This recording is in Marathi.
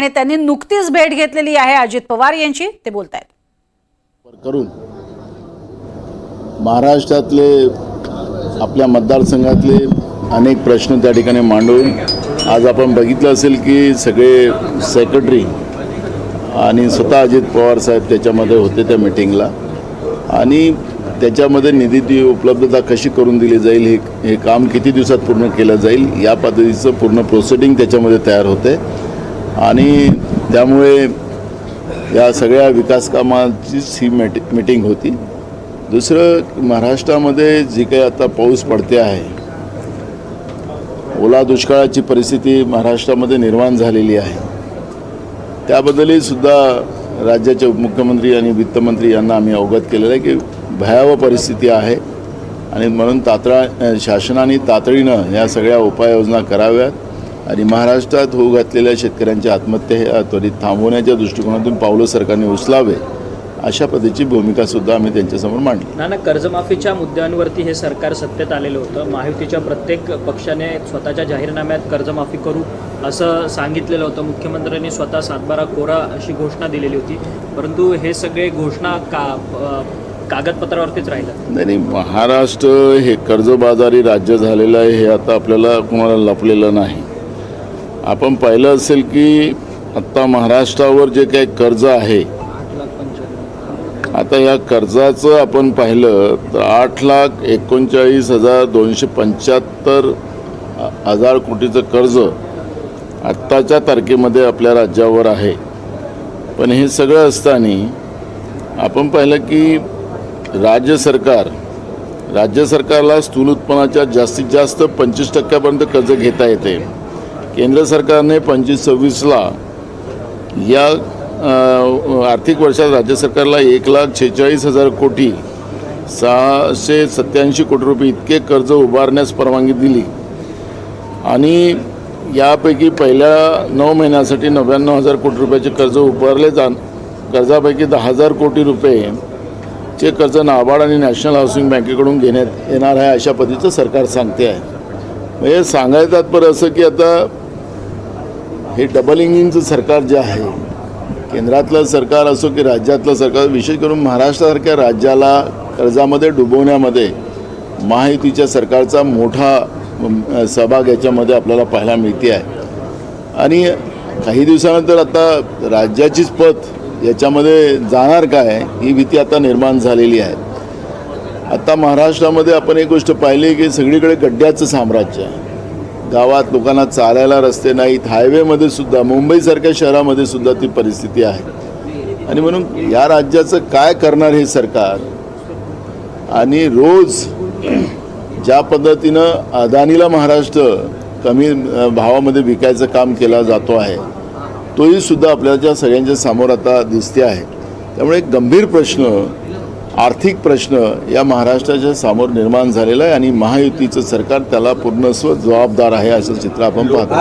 आणि त्यांनी नुकतीच भेट घेतलेली आहे अजित पवार यांची. ते बोलत आहेत करून महाराष्ट्रातले आपल्या मतदारसंघातले अनेक प्रश्न त्या ठिकाणी मांडून आज आपण बघितलं असेल की सगळे सेक्रेटरी आणि स्वतः अजित पवार साहेब त्याच्यामध्ये होते त्या मिटिंगला आणि त्याच्यामध्ये निधीची उपलब्धता कशी करून दिली जाईल हे हे काम किती दिवसात पूर्ण केलं जाईल या पद्धतीचं पूर्ण प्रोसिडिंग त्याच्यामध्ये तयार होते. आणि त्यामुळे या सगळ्या विकासकामाचीच ही मिटी मिटिंग होती. दुसरं महाराष्ट्रामध्ये जी काही आता पाऊस पडते आहे ओला दुष्काळाची परिस्थिती महाराष्ट्रामध्ये निर्माण झालेली आहे. त्याबद्दलही सुद्धा राज्याचे उपमुख्यमंत्री आणि वित्तमंत्री यांना आम्ही अवगत केलेलं आहे की भयावह परिस्थिती आहे आणि म्हणून तात्रा शासनाने तातडीनं या सगळ्या उपाययोजना कराव्यात. आणि महाराष्ट्रात होऊ घातलेल्या शेतकऱ्यांच्या आत्महत्या ह्या त्वरित थांबवण्याच्या दृष्टिकोनातून पावलं सरकारने उचलावे अशा पद्धतीची भूमिकासुद्धा आम्ही त्यांच्यासमोर मांडली. नाना कर्जमाफीच्या मुद्द्यांवरती हे सरकार सत्तेत आलेलं होतं. महायुतीच्या प्रत्येक पक्षाने स्वतःच्या जाहीरनाम्यात कर्जमाफी करू असं सांगितलेलं होतं. मुख्यमंत्र्यांनी स्वतः सातबारा कोरा अशी घोषणा दिलेली होती. परंतु हे सगळे घोषणा का कागदपत्रावरतीच राहिलं. नाही महाराष्ट्र हे कर्जबाजारी राज्य झालेलं आहे हे आता आपल्याला कोणाला लपलेलं नाही. आपण पाहिलं असेल की आत्ता महाराष्ट्रावर जे काही कर्ज आहे आता या कर्जाचं आपण पाहिलं तर आठ लाख एकोणचाळीस हजार दोनशे पंच्याहत्तर हजार कोटीचं कर्ज आत्ताच्या तारखेमध्ये आपल्या राज्यावर आहे. पण हे सगळं असताना आपण पाहिलं की राज्य सरकार राज्य सरकारला स्थूल उत्पन्नाच्या जास्तीत जास्त पंचवीस टक्क्यापर्यंत कर्ज घेता येते. केंद्र सरकारने पंचवीस सव्वीसला या आर्थिक वर्षात राज्य सरकारला एक लाख छेचाळीस हजार कोटी सहाशे सत्याऐंशी कोटी रुपये इतके कर्ज उभारण्यास परवानगी दिली. आणि यापैकी पहिल्या नऊ महिन्यासाठी नव्याण्णव हजार कोटी रुपयाचे कर्ज उभारले जा कर्जापैकी दहा हजार कोटी रुपये चे कर्ज नाबार्ड आणि नॅशनल हाऊसिंग बँकेकडून घेण्यात येणार आहे अशा पद्धतीचं सरकार सांगते आहे. म्हणजे सांगायचं तात्पर्य असं की आता हे डबल इंजिनचं सरकार जे आहे केंद्रातलं सरकार असो की राज्यातलं सरकार विशेष करून महाराष्ट्रासारख्या राज्याला कर्जामध्ये डुबवण्यामध्ये महायुतीच्या सरकारचा मोठा सहभाग याच्यामध्ये आपल्याला पाहायला मिळते आहे आणि काही दिवसानंतर आता राज्याचीच पत याच्यामध्ये जाणार काय ही भीती आता निर्माण झालेली आहे. आता महाराष्ट्रामध्ये आपण एक गोष्ट पाहिली की सगळीकडे गड्ड्याचं साम्राज्य आहे. गावात लोकांना चालायला रस्ते नाहीत. हायवेमध्ये सुद्धा मुंबईसारख्या शहरामध्ये सुद्धा ती परिस्थिती आहे. आणि म्हणून या राज्याचं काय करणार हे सरकार? आणि रोज ज्या पद्धतीनं अदानीला महाराष्ट्र कमी भावामध्ये विकायचं काम केला जातो आहे तोही सुद्धा आपल्याच्या सगळ्यांच्या समोर आता दिसते आहे. त्यामुळे एक गंभीर प्रश्न आर्थिक प्रश्न या महाराष्ट्राच्या समोर निर्माण झालेला आहे आणि महायुतीचं सरकार त्याला पूर्णस्व जबाबदार आहे असं चित्र आपण पाहतो.